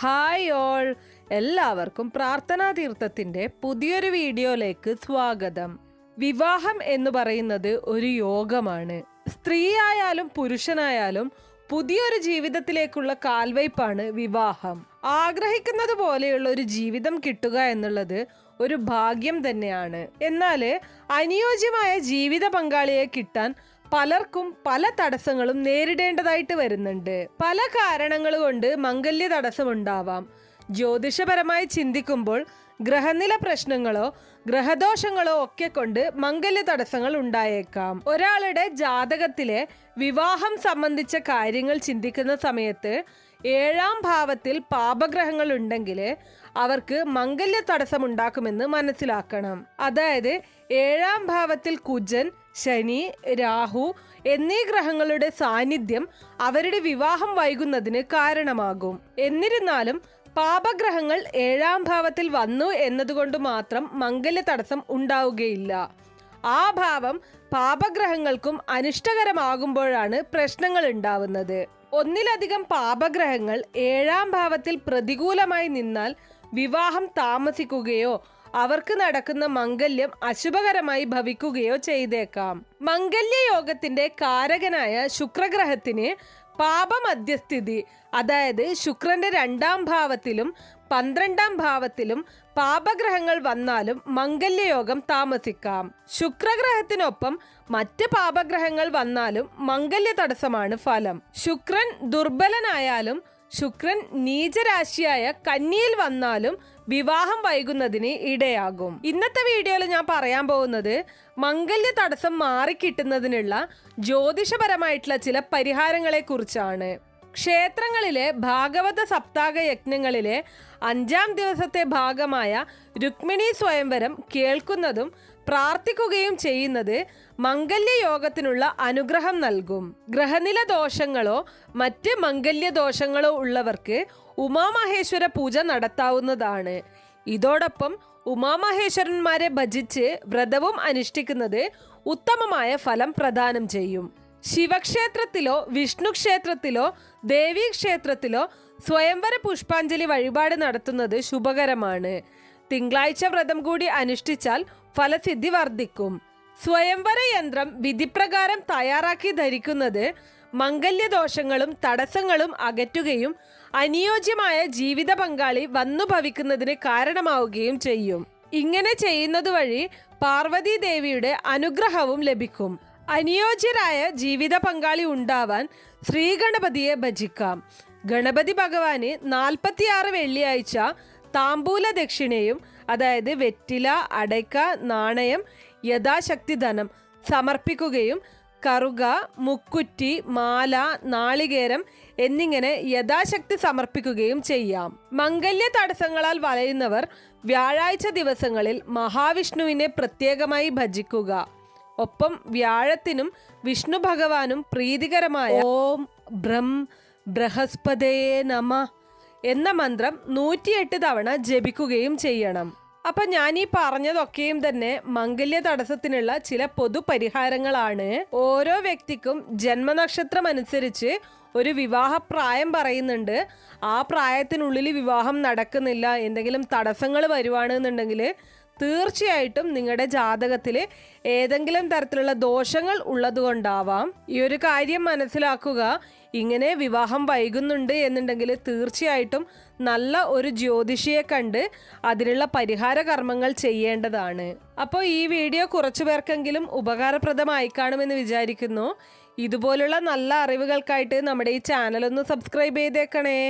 Hi all. എല്ലാവർക്കും പ്രാർത്ഥനാ തീർത്ഥത്തിന്റെ പുതിയൊരു വീഡിയോയിലേക്ക് സ്വാഗതം. വിവാഹം എന്ന് പറയുന്നത് ഒരു യോഗമാണ്. സ്ത്രീയായാലും പുരുഷനായാലും പുതിയൊരു ജീവിതത്തിലേക്കുള്ള കാൽവയ്പാണ് വിവാഹം. ആഗ്രഹിക്കുന്നത് പോലെയുള്ള ഒരു ജീവിതം കിട്ടുക എന്നുള്ളത് ഒരു ഭാഗ്യം തന്നെയാണ്. എന്നാൽ അനുയോജ്യമായ ജീവിത പങ്കാളിയെ കിട്ടാൻ പലർക്കും പല തടസ്സങ്ങളും നേരിടേണ്ടതായിട്ട് വരുന്നുണ്ട്. പല കാരണങ്ങൾ കൊണ്ട് മംഗല്യ തടസ്സമുണ്ടാവാം. ജ്യോതിഷപരമായി ചിന്തിക്കുമ്പോൾ ഗ്രഹനില പ്രശ്നങ്ങളോ ഗ്രഹദോഷങ്ങളോ ഒക്കെ കൊണ്ട് മംഗല്യ തടസ്സങ്ങൾ ഉണ്ടായേക്കാം. ഒരാളുടെ ജാതകത്തിലെ വിവാഹം സംബന്ധിച്ച കാര്യങ്ങൾ ചിന്തിക്കുന്ന സമയത്ത് ഏഴാം ഭാവത്തിൽ പാപഗ്രഹങ്ങൾ ഉണ്ടെങ്കിൽ അവർക്ക് മംഗല്യ തടസ്സം ഉണ്ടാക്കുമെന്ന് മനസ്സിലാക്കണം. അതായത് ഏഴാം ഭാവത്തിൽ കുജൻ ശനി രാഹു എന്നീ ഗ്രഹങ്ങളുടെ സാന്നിധ്യം അവരുടെ വിവാഹം വൈകുന്നതിന് കാരണമാകും. എന്നിരുന്നാലും പാപഗ്രഹങ്ങൾ ഏഴാം ഭാവത്തിൽ വന്നു എന്നതുകൊണ്ട് മാത്രം മംഗല്യ തടസ്സം ഉണ്ടാവുകയില്ല. ആ ഭാവം പാപഗ്രഹങ്ങൾക്കും അനിഷ്ടകരമാകുമ്പോഴാണ് പ്രശ്നങ്ങൾ ഉണ്ടാവുന്നത്. ഒന്നിലധികം പാപഗ്രഹങ്ങൾ ഏഴാം ഭാവത്തിൽ പ്രതികൂലമായി നിന്നാൽ വിവാഹം താമസിക്കുകയോ അവർക്ക് നടക്കുന്ന മംഗല്യം അശുഭകരമായി ഭവിക്കുകയോ ചെയ്തേക്കാം. മംഗല്യ യോഗത്തിന്റെ കാരകനായ ശുക്രഗ്രഹത്തിന് പാപമധ്യസ്ഥിതി. അതായത് ശുക്രന്റെ രണ്ടാം ഭാവത്തിലും പന്ത്രണ്ടാം ഭാവത്തിലും പാപഗ്രഹങ്ങൾ വന്നാലും മംഗല്യയോഗം താമസിക്കാം. ശുക്രഗ്രഹത്തിനൊപ്പം മറ്റ് പാപഗ്രഹങ്ങൾ വന്നാലും മംഗല്യ തടസ്സമാണ് ഫലം. ശുക്രൻ ദുർബലനായാലും ശുക്രൻ നീചരാശിയായ കന്നിയിൽ വന്നാലും വിവാഹം വൈകുന്നതിന് ഇടയാകും. ഇന്നത്തെ വീഡിയോയിൽ ഞാൻ പറയാൻ പോകുന്നത് മംഗല്യ തടസ്സം മാറിക്കിട്ടുന്നതിനുള്ള ജ്യോതിഷപരമായിട്ടുള്ള ചില പരിഹാരങ്ങളെ കുറിച്ചാണ് ക്ഷേത്രങ്ങളിലെ ഭാഗവത സപ്താഹ യജ്ഞങ്ങളിലെ അഞ്ചാം ദിവസത്തെ ഭാഗമായ രുക്മിണി സ്വയംവരം കേൾക്കുന്നതും പ്രാർത്ഥിക്കുകയും ചെയ്യുന്നത് മംഗല്യ യോഗത്തിനുള്ള അനുഗ്രഹം നൽകും. ഗ്രഹനില ദോഷങ്ങളോ മറ്റ് മംഗല്യ ദോഷങ്ങളോ ഉള്ളവർക്ക് ഉമാമഹേശ്വര പൂജ നടത്താവുന്നതാണ്. ഇതോടൊപ്പം ഉമാമഹേശ്വരന്മാരെ ഭജിച്ച് വ്രതവും അനുഷ്ഠിക്കുന്നത് ഉത്തമമായ ഫലം പ്രദാനം ചെയ്യും. ശിവക്ഷേത്രത്തിലോ വിഷ്ണു ക്ഷേത്രത്തിലോ ദേവീ ക്ഷേത്രത്തിലോ സ്വയംവര പുഷ്പാഞ്ജലി വഴിപാട് നടത്തുന്നത് ശുഭകരമാണ്. തിങ്കളാഴ്ച വ്രതം കൂടി അനുഷ്ഠിച്ചാൽ ഫലസിദ്ധി വർദ്ധിക്കും. സ്വയംവര യന്ത്രം വിധിപ്രകാരം തയ്യാറാക്കി ധരിക്കുന്നത് മംഗല്യദോഷങ്ങളും തടസ്സങ്ങളും അകറ്റുകയും അനുയോജ്യമായ ജീവിത പങ്കാളി വന്നു ഭവിക്കുന്നതിന് കാരണമാവുകയും ചെയ്യും. ഇങ്ങനെ ചെയ്യുന്നത് വഴി പാർവതി ദേവിയുടെ അനുഗ്രഹവും ലഭിക്കും. അനുയോജ്യരായ ജീവിത പങ്കാളി ഉണ്ടാവാൻ ശ്രീഗണപതിയെ ഭജിക്കാം. ഗണപതി ഭഗവാന് നാൽപ്പത്തിയാറ് വെള്ളിയാഴ്ച താമ്പൂല ദക്ഷിണയും അതായത് വെറ്റില അടയ്ക്ക നാണയം യഥാശക്തി ധനം സമർപ്പിക്കുകയും കറുക മുക്കുറ്റി മാല നാളികേരം എന്നിങ്ങനെ യഥാശക്തി സമർപ്പിക്കുകയും ചെയ്യാം. മംഗല്യ തടസ്സങ്ങളാൽ വലയുന്നവർ വ്യാഴാഴ്ച ദിവസങ്ങളിൽ മഹാവിഷ്ണുവിനെ പ്രത്യേകമായി ഭജിക്കുക. ഒപ്പം വ്യാഴത്തിനും വിഷ്ണു ഭഗവാനും പ്രീതികരമായ ഓം ബ്രം ബൃഹസ്പതയെ നമ എന്ന മന്ത്രം നൂറ്റിയെട്ട് തവണ ജപിക്കുകയും ചെയ്യണം. അപ്പൊ ഞാൻ ഈ പറഞ്ഞതൊക്കെയും തന്നെ മംഗല്യ തടസ്സത്തിനുള്ള ചില പൊതു പരിഹാരങ്ങളാണ് ഓരോ വ്യക്തിക്കും ജന്മനക്ഷത്രം അനുസരിച്ച് ഒരു വിവാഹ പ്രായം പറയുന്നുണ്ട്. ആ പ്രായത്തിനുള്ളിൽ വിവാഹം നടക്കുന്നില്ല. എന്തെങ്കിലും തടസ്സങ്ങൾ വരുവാണെന്നുണ്ടെങ്കിൽ തീർച്ചയായിട്ടും നിങ്ങളുടെ ജാതകത്തിൽ ഏതെങ്കിലും തരത്തിലുള്ള ദോഷങ്ങൾ ഉള്ളതുകൊണ്ടാവാം. ഈ ഒരു കാര്യം മനസ്സിലാക്കുക. ഇങ്ങനെ വിവാഹം വൈകുന്നുണ്ട് എന്നുണ്ടെങ്കിൽ തീർച്ചയായിട്ടും നല്ല ഒരു ജ്യോതിഷിയെ കണ്ട് അതിനുള്ള പരിഹാര കർമ്മങ്ങൾ ചെയ്യേണ്ടതാണ്. അപ്പോൾ ഈ വീഡിയോ കുറച്ചു പേർക്കെങ്കിലും ഉപകാരപ്രദമായി കാണുമെന്ന് വിചാരിക്കുന്നു. ഇതുപോലുള്ള നല്ല അറിവുകൾക്കായിട്ട് നമ്മുടെ ഈ ചാനലൊന്ന് സബ്സ്ക്രൈബ് ചെയ്തേക്കണേ.